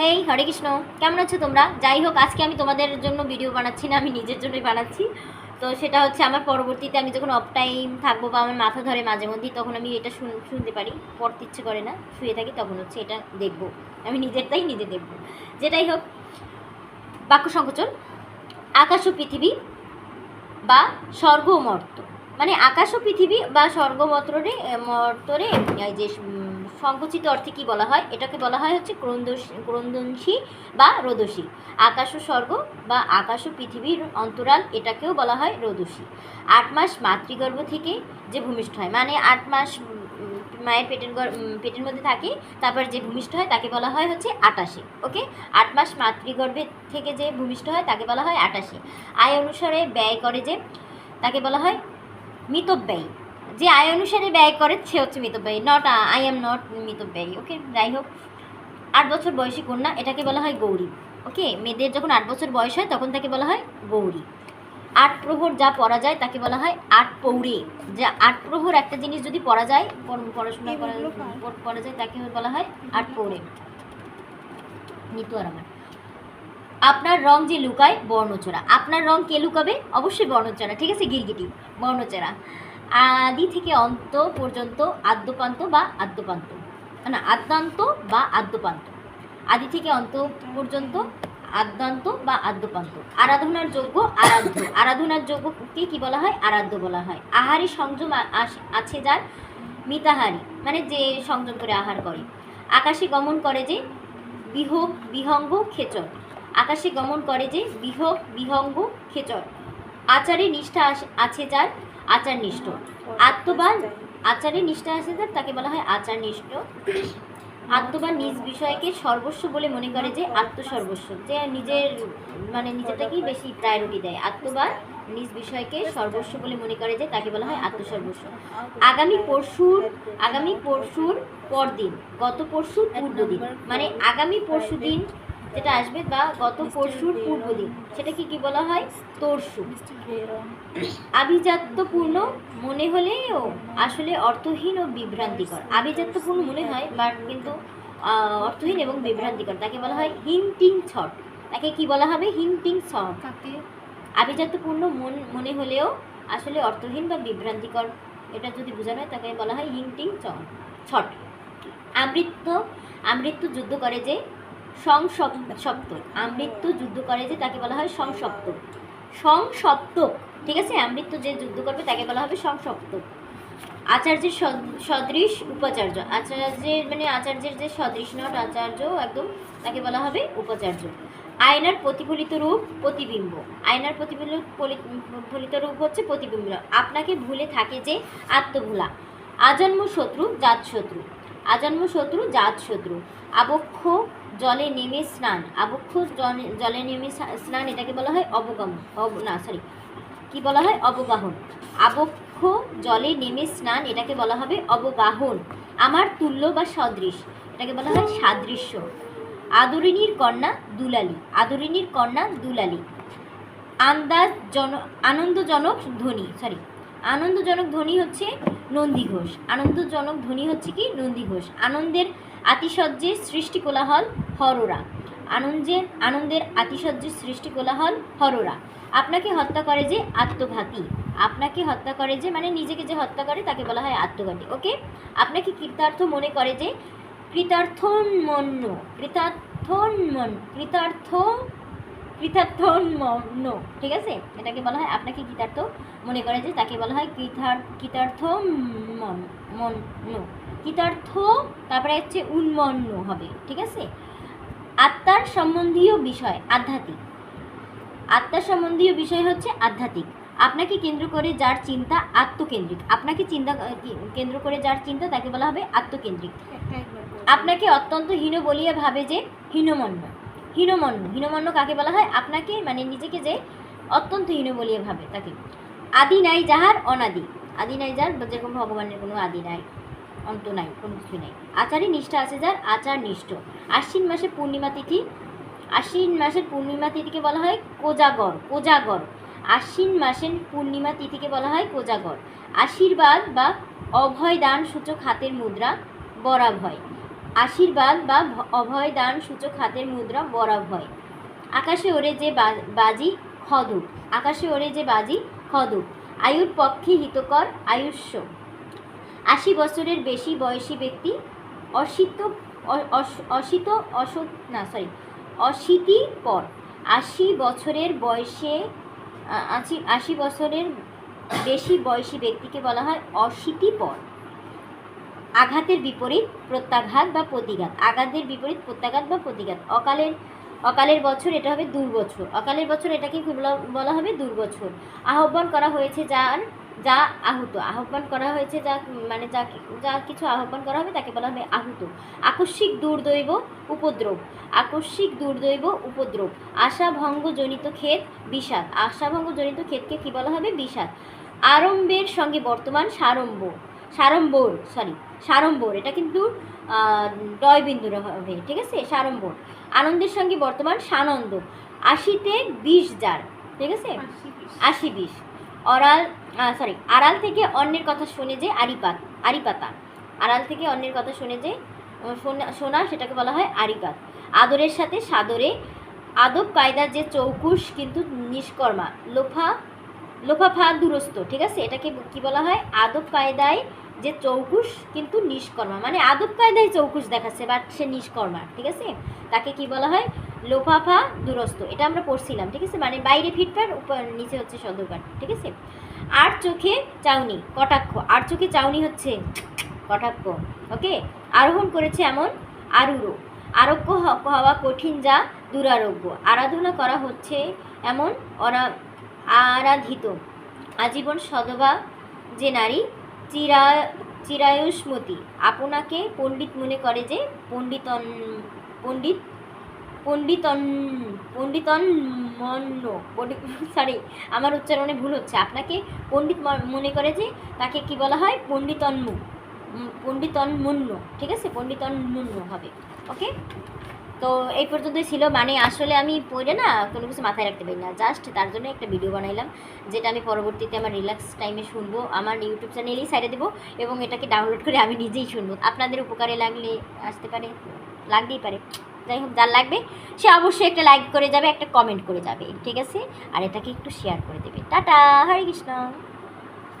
হেই হরে কৃষ্ণ কেমন আছো তোমরা? যাই হোক, আজকে আমি তোমাদের জন্য ভিডিও বানাচ্ছি না, আমি নিজের জন্যই বানাচ্ছি। তো সেটা হচ্ছে, আমার পরবর্তীতে আমি যখন অফ টাইম থাকব বা আমার মাথা ধরে মাঝে মধ্যেই, তখন আমি এটা শুন- শুনতে পারি। পড়তে ইচ্ছে করে না, শুয়ে থাকি, তখন হচ্ছে এটা দেখব। আমি নিজেরটাই নিজে দেখব। যেটাই হোক, বাক্য সংকোচন। আকাশ ও পৃথিবী বা স্বর্গ মর্ত। মানে আকাশ ও পৃথিবী বা স্বর্গ মর্তরে যে সংকুচিত অর্থে কি বলা হয়? এটাকে বলা হয় হচ্ছে ক্রন্দস ক্রন্দনশী বা রোদসী আকাশ ও স্বর্গ বা আকাশ ও পৃথিবীর অন্তরাল এটাকেও বলা হয় রোদসী আট মাস মাতৃগর্ভ থেকে যে ভূমিষ্ঠ হয় মানে আট মাস মায়ের পেটের পেটের মধ্যে থাকে, তারপর যে ভূমিষ্ঠ হয় তাকে বলা হয় হচ্ছে আটাশে, ওকে? আট মাস মাতৃগর্ভে থেকে যে ভূমিষ্ঠ হয় তাকে বলা হয় আটাশে। আয় অনুসারে ব্যয় করে যে, তাকে বলা হয় মিতব্যয়ী। যে আয় অনুসারে ব্যয় করে সে হচ্ছে মিতব্যয়ী নট আই এম নট মিতব্যয়ী ওকে যাই হোক আট বছর বয়সী কন্যা এটাকে বলা হয় গৌরী ওকে মেয়েদের যখন আট বছর বয়স হয় তখন তাকে বলা হয় গৌরী। আট প্রহর যা পড়া যায় তাকে বলা হয় আট পৌরে যে আট প্রহর একটা জিনিস যদি পড়া যায় পড়াশোনা করা পড়- পড়া যায় তাকে বলা হয় আট পৌরে নিতু আর আমার। আপনার রং যে লুকায় বর্ণচোরা। আপনার রং কে লুকাবে? অবশ্যই বর্ণচোরা ঠিক আছে? গিরগিটি বর্ণচোরা। আদি থেকে অন্ত পর্যন্ত আদ্যপান্ত বা আদ্যপান্ত। না আদ্যান্ত বা আদ্যপান্ত। আদি থেকে অন্ত পর্যন্ত আদ্যান্ত বা আদ্যপান্ত। আরাধনার যোগ্য আরাধ্য। আরাধনার যোগ্যকে কি বলা হয়? আরাধ্য বলা হয়। আহারি সংযম আছে যার মিতাহারি। মানে যে সংযম করে আহার করে। আকাশে গমন করে যে বিহোগ, বিহঙ্গ, খেচর। আকাশে গমন করে যে বিহোগ, বিহঙ্গ, খেচর। আচারে নিষ্ঠা আছে যার আচার নিষ্ঠ আত্মবান আচারে নিষ্ঠা আছে যার তাকে বলা হয় আচার নিষ্ঠ আত্মবান নিজ বিষয়কে সর্বস্ব বলে মনে করে যে আত্মসর্বস্ব, যে নিজের মানে নিজেটাকেই বেশি প্রায়োরিটি দেয়। আত্মবান নিজ বিষয়কে সর্বস্ব বলে মনে করে যে তাকে বলা হয় আত্মসর্বস্ব। আগামী পরশুর আগামী পরশুর পরদিন, গত পরশুর পূর্ব দিন মানে আগামী পরশু দিন যেটা আসবে বা গত পরশুর পূর্ব দিন সেটাকে কি বলা হয়? তরশু। আভিজাত্যপূর্ণ মনে হলেও আসলে অর্থহীন ও বিভ্রান্তিকর। আভিজাত্যপূর্ণ মনে হয় বাট কিন্তু অর্থহীন এবং বিভ্রান্তিকর। তাকে বলা হয় হিন্টিং ছট। তাকে কি বলা হবে? হিন্টিং ছট। আভিজাত্যপূর্ণ মন মনে হলেও আসলে অর্থহীন বা বিভ্রান্তিকর। এটা যদি বোঝানো হয় তাকে বলা হয় হিন্টিং চ- ছট। আমৃত্য আমৃত্যু যুদ্ধ করে যে সংসপ্ত আমৃত্যু যুদ্ধ করে যে তাকে বলা হয় সংসপ্ত। সংসপ্তক ঠিক আছে? আমৃত্যু যে যুদ্ধ করবে তাকে বলা হবে সংসপ্তক আচার্যের সদৃশ উপাচার্য। আচার্যের মানে আচার্যের যে সদৃশ নট, আচার্য একদম তাকে বলা হবে উপাচার্য। আয়নার প্রতিফলিত রূপ প্রতিবিম্ব। আয়নার প্রতিফলিত রূপ হচ্ছে প্রতিবিম্ব। আপনাকে ভুলে থাকে যে আত্মভোলা। আজন্ম শত্রু জাত শত্রু আজন্ম শত্রু জাত শত্রু আবক্ষ জলে নেমে স্নান। আবক্ষ জলে- নেমে স্নান এটাকে বলা হয় অবগম, অব, না সরি কি বলা হয়? অবগাহন। আবক্ষ জলে নেমে স্নান এটাকে বলা হবে অবগাহন। আমার তুল্য বা সদৃশ, এটাকে বলা হয় সাদৃশ্য। আদরিনীর কন্যা দুলালি, আদরিনীর কন্যা দুলালি। আন্দাজ জন, আনন্দজনক ধ্বনি সরি আনন্দজনক ধ্বনি হচ্ছে নন্দী ঘোষ। আনন্দজনক ধ্বনি হচ্ছে কি? নন্দী ঘোষ। আনন্দের আতিশয্যের সৃষ্টি কোলাহল হরোরা। আনন্দের আনন্দের আতিশয্যের সৃষ্টি কোলাহল হরোরা। আপনাকে হত্যা করে যে আত্মঘাতী। আপনাকে হত্যা করে যে মানে নিজেকে যে হত্যা করে তাকে বলা হয় আত্মঘাতী, ওকে? আপনাকে কৃতার্থ মনে করে যে কৃতার্থন্মন্য কৃতার্থন্মন কৃতার্থ কৃতার্থন্মন্য ঠিক আছে? এটাকে বলা হয় আপনাকে কৃতার্থ মনে করে যে তাকে বলা হয় কৃতার কৃতার্থ মন মন্য কৃতার্থ তারপরে হচ্ছে উন্মন্ন হবে ঠিক আছে? আত্মার সম্বন্ধীয় বিষয় আধ্যাত্মিক। আত্মার সম্বন্ধীয় বিষয় হচ্ছে আধ্যাত্মিক। আপনাকে কেন্দ্র করে যার চিন্তা আত্মকেন্দ্রিক। আপনাকে চিন্তা কেন্দ্র করে যার চিন্তা তাকে বলা হবে আত্মকেন্দ্রিক। আপনাকে অত্যন্ত হীন বলিয়া ভাবে যে হীনমন্য। হীনমন্য। হীনমন্য কাকে বলা হয়? আপনাকে মানে নিজেকে যে অত্যন্ত হীন বলিয়া ভাবে তাকে। আদি নাই যাহার অনাদি। আদি নাই যার যেরকম ভগবানের কোনো আদি নাই। অন্ত নাই, কোনো কিছু নেই। আচারই নিষ্ঠা আছে যার, আচার নিষ্ঠ। আশ্বিন মাসে পূর্ণিমা তিথি, আশ্বিন মাসের পূর্ণিমা তিথিকে বলা হয় কোজাগর কোজাগর। আশ্বিন মাসের পূর্ণিমা তিথিকে বলা হয় কোজাগর। আশীর্বাদ বা অভয় দান সূচক হাতের মুদ্রা, বরাভয়। আশীর্বাদ বা অভয় দান সূচক হাতের মুদ্রা, বরাভয়। আকাশে ওড়ে যে বাজি খদুক আকাশে ওড়ে যে বাজি খদুক আয়ুর পক্ষে হিতকর আয়ুষ্য। আশি বছরের বেশি বয়সী ব্যক্তি অশীত অশীত অস না সরি অশীতি পর আশি বছরের বয়সে আশি আশি বছরের বেশি বয়সী ব্যক্তিকে বলা হয় অশীতি পর। আঘাতের বিপরীত প্রত্যাঘাত বা প্রতিঘাত। আঘাতের বিপরীত প্রত্যাঘাত বা প্রতিঘাত। অকালের অকালের বছর এটা হবে দুর্বছর। অকালের বছর এটাকে বলা হবে দুর্বছর। আহ্বান করা হয়েছে যার যা আহুত। আহ্বান করা হয়েছে যা মানে যা যা কিছু আহ্বান করা হবে তাকে বলা হবে আহুত। আকস্মিক দুর্দৈব উপদ্রব। আকস্মিক দুর্দৈব উপদ্রব। আশাভঙ্গজনিত ক্ষেত বিষাদ। আশাভঙ্গজনিত ক্ষেতকে কি বলা হবে? বিষাদ। আরম্ভের সঙ্গে বর্তমান সারম্ভ। সারম্বর সরি সারম্বর এটা কিন্তু আহ, ডয় বিন্দুর হবে ঠিক আছে? সারম্বর আনন্দের সঙ্গে বর্তমান সানন্দ। আশিতে বিশ যার ঠিক আছে? আশি বিশ। অরাল সরি আড়াল থেকে অন্যের কথা শুনে যে আরিপাত, আরিপাতা। আড়াল থেকে অন্যের কথা শুনে যে শোনা- সেটাকে বলা হয় আরিপাত। আদরের সাথে সাদরে, আদব কায়দার যে চৌকুশ, কিন্তু নিষ্কর্মা, লোফা লোফাফা দুরস্ত, ঠিক আছে? এটাকে কি বলা হয়? আদব কায়দায় যে চৌকুশ, কিন্তু নিষ্কর্মা। মানে আদব কায়দায় চৌকুশ দেখাচ্ছে, বাট সে নিষ্কর্মা, ঠিক আছে? তাকে কি বলা হয়? লোফাফা দুরস্ত এটা আমরা পড়ছিলাম, ঠিক আছে? মানে বাইরে ফিটফাট নিচে হচ্ছে সদরকার ঠিক আছে? আর চোখে চাউনি, কটাক্ষ, আর চোখে চাউনি হচ্ছে কটাক্ষ ওকে আরোহণ করেছে এমন আরুরো, আরোগ্য হওয়া কঠিন যা দুরারোগ্য, আরাধনা করা হচ্ছে এমন অরা, আরাধিত, আজীবন সদবা যে নারী চিরা, চিরায়ুষ্মতি, আপনাকে পণ্ডিত মনে করে যে পণ্ডিতন, পণ্ডিত পণ্ডিতন পণ্ডিতন মন্য সরি আমার উচ্চারণে ভুল হচ্ছে। আপনাকে পণ্ডিত মনে করে যে তাকে কি বলা হয়? পণ্ডিতন্ম পণ্ডিতন্মন্য ঠিক আছে? পণ্ডিতন্মন্য হবে ওকে তো এই পর্যন্তই ছিল। মানে আসলে আমি পড়ে না কোনো কিছু মাথায় রাখতে পারি না। জাস্ট তার জন্য একটা ভিডিও বানাইলাম, যেটা আমি পরবর্তীতে আমার রিল্যাক্স টাইমে শুনব। আমার ইউটিউব চ্যানেলেই সাইডে দেবো এবং এটাকে ডাউনলোড করে আমি নিজেই শুনব। আপনাদের উপকারে লাগলে আসতে পারে, লাগতেই পারে। যাই হোক, যার লাগবে, সে অবশ্যই একটা লাইক করে যাবে, একটা কমেন্ট করে যাবে, ঠিক আছে? আর এটাকে একটু শেয়ার করে দেবে। টাটা, হরে কৃষ্ণ।